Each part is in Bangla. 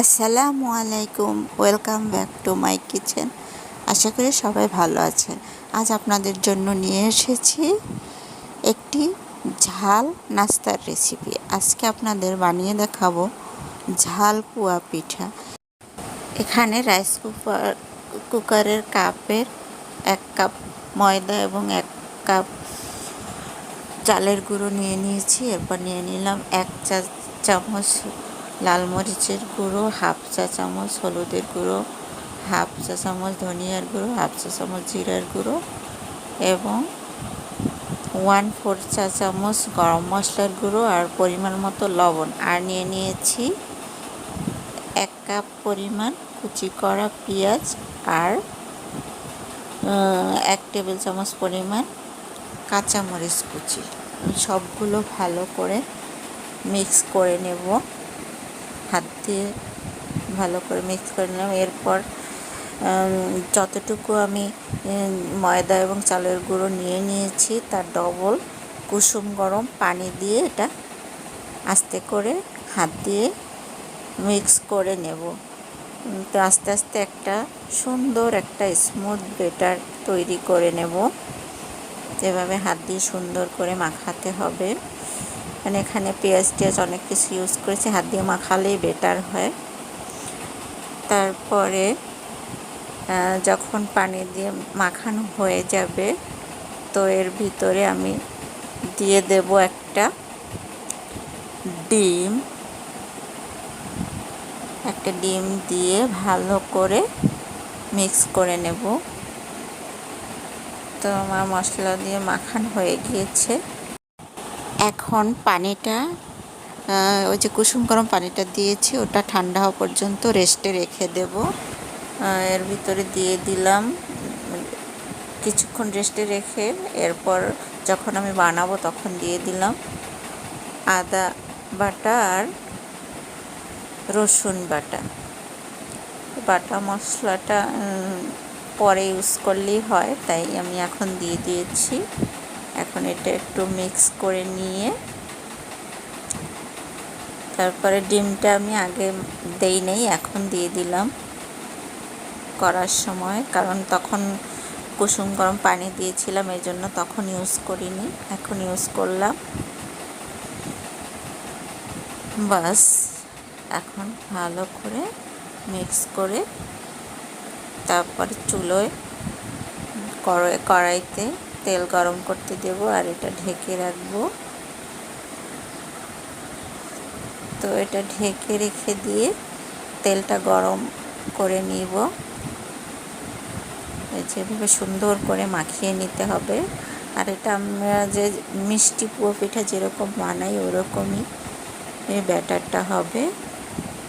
আসসালামু আলাইকুম, welcome back to my kitchen. আশা করি সবাই ভালো আছেন। আজ আপনাদের জন্য নিয়ে এসেছি একটি ঝাল নাস্তার রেসিপি আজকে আপনাদের বানিয়ে দেখাবো ঝাল পুয়া পিঠা। এখানে রাইস কুকার কুকারের কাপের এক কাপ ময়দা এবং এক কাপ চালের গুঁড়ো নিয়ে নিয়েছি। এরপর নিয়ে নিলাম এক চা চামচ লাল মরিচের গুঁড়ো, হাফ চা চামচ হলুদের গুঁড়ো, হাফ চা চামচ ধনিয়ার গুঁড়ো, হাফ চা চামচ জিরার গুঁড়ো এবং ওয়ান ফোর চা চামচ গরম মশলার গুঁড়ো আর পরিমাণ মতো লবণ। আর নিয়ে নিয়েছি এক কাপ পরিমাণ কুচি করা পেঁয়াজ আর এক টেবিল চামচ পরিমাণ কাঁচামরিচ কুচি। সবগুলো ভালো করে মিক্স করে নেব। হাত দিয়ে ভালো করে মিক্স করে নিলাম। এরপর যতটুকু আমি ময়দা এবং চালের গুঁড়ো নিয়ে নিয়েছি, তার ডবল কুসুম গরম পানি দিয়ে এটা আস্তে করে হাত দিয়ে মিক্স করে নেব। তো আস্তে আস্তে একটা সুন্দর, একটা স্মুথ বেটার তৈরি করে নেব। যেভাবে হাত দিয়ে সুন্দর করে মাখাতে হবে। মানে এখানে পেঁয়াজ টেয়াজ অনেক কিছু ইউজ করেছি। হাত দিয়ে মাখালেই বেটার হয়। তারপরে যখন পানি দিয়ে মাখানো হয়ে যাবে, তো এর ভিতরে আমি দিয়ে দেব একটা ডিম। একটা ডিম দিয়ে ভালো করে মিক্স করে নেব। তো আমার মশলা দিয়ে মাখান হয়ে গিয়েছে। এখন পানিটা ওই যে কুসুম গরম পানিটা দিয়েছি, ওটা ঠান্ডা হওয়া পর্যন্ত রেস্টে রেখে দেব। এর ভিতরে দিয়ে দিলাম, কিছুক্ষণ রেস্টে রেখে এরপর যখন আমি বানাবো তখন দিয়ে দিলাম আদা বাটা আর রসুন বাটা। বাটা মশলাটা পরে ইউজ করলেই হয়, তাই আমি এখন দিয়ে দিয়েছি। এখন এটা একটু মিক্স করে নিয়ে তারপরে ডিমটা আমি আগে দেই নেই, এখন দিয়ে দিলাম করার সময়। কারণ তখন কুসুম গরম পানি দিয়েছিলাম, এই জন্য তখন ইউজ করিনি, এখন ইউজ করলাম। বাস, এখন ভালো করে মিক্স করে তারপরে চুলোয় কড়াইতে তেল গরম করতে দেব আর এটা ঢেকে রাখব। তো এটা ঢেকে রেখে দিয়ে তেলটা গরম করে নিব। যেভাবে সুন্দর করে মাখিয়ে নিতে হবে। আর এটা আমরা যে মিষ্টি পুয়ো পিঠা যেরকম বানাই, ওরকমই ব্যাটারটা হবে।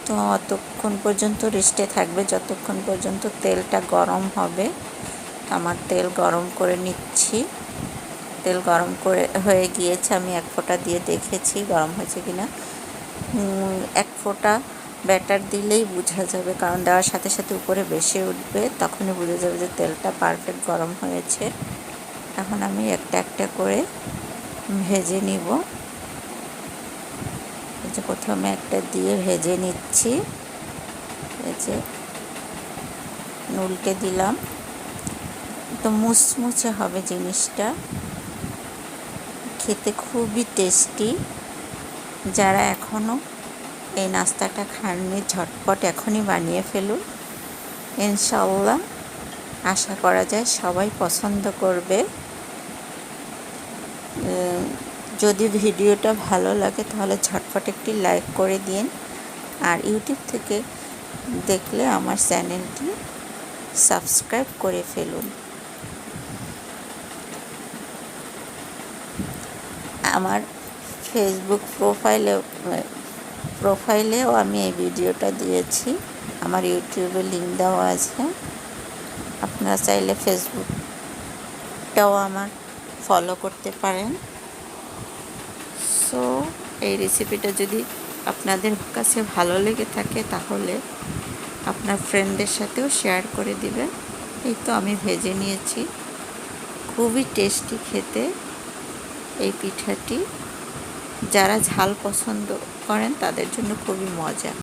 তো অতক্ষণ পর্যন্ত রেস্টে থাকবে, যতক্ষণ পর্যন্ত তেলটা গরম হবে। আমার তেল গরম করে নিচ্ছি। তেল গরম করে হয়ে গিয়েছে, আমি এক ফোঁটা দিয়ে দেখেছি গরম হয়েছে কি না এক ফোঁটা ব্যাটার দিলেই বোঝা যাবে, কারণ দেওয়ার সাথে সাথে উপরে বেশি উঠবে, তখনই বোঝা যাবে যে তেলটা পারফেক্ট গরম হয়েছে। এখন আমি একটা একটা করে ভেজে নিব। যে প্রথমে একটা দিয়ে ভেজে নিচ্ছি। এই যে নুলটে দিলাম। তো মুচমুচে হবে জিনিসটা। খেতে খুবই টেস্টি। যারা এখনও এই নাস্তাটা খাননি, ঝটপট এখনই বানিয়ে ফেলুন। ইনশাল্লাহ আশা করা যায় সবাই পছন্দ করবে। যদি ভিডিওটা ভালো লাগে তাহলে ঝটপট একটি লাইক করে দিন। আর ইউটিউব থেকে দেখলে আমার চ্যানেলটি সাবস্ক্রাইব করে ফেলুন। আমার ফেসবুক প্রোফাইলে প্রোফাইলেও আমি এই ভিডিওটা দিয়েছি। আমার ইউটিউবে লিঙ্ক দেওয়া আছে। আপনারা চাইলে ফেসবুকটাও আমার ফলো করতে পারেন। সো এই রেসিপিটা যদি আপনাদের কাছে ভালো লেগে থাকে, তাহলে আপনার ফ্রেন্ডদের সাথেও শেয়ার করে দিবেন। এই তো আমি ভেজে নিয়েছি। খুবই টেস্টি খেতে। এই পিঠাটি যারা ঝাল পছন্দ করেন তাদের জন্য খুবই মজা।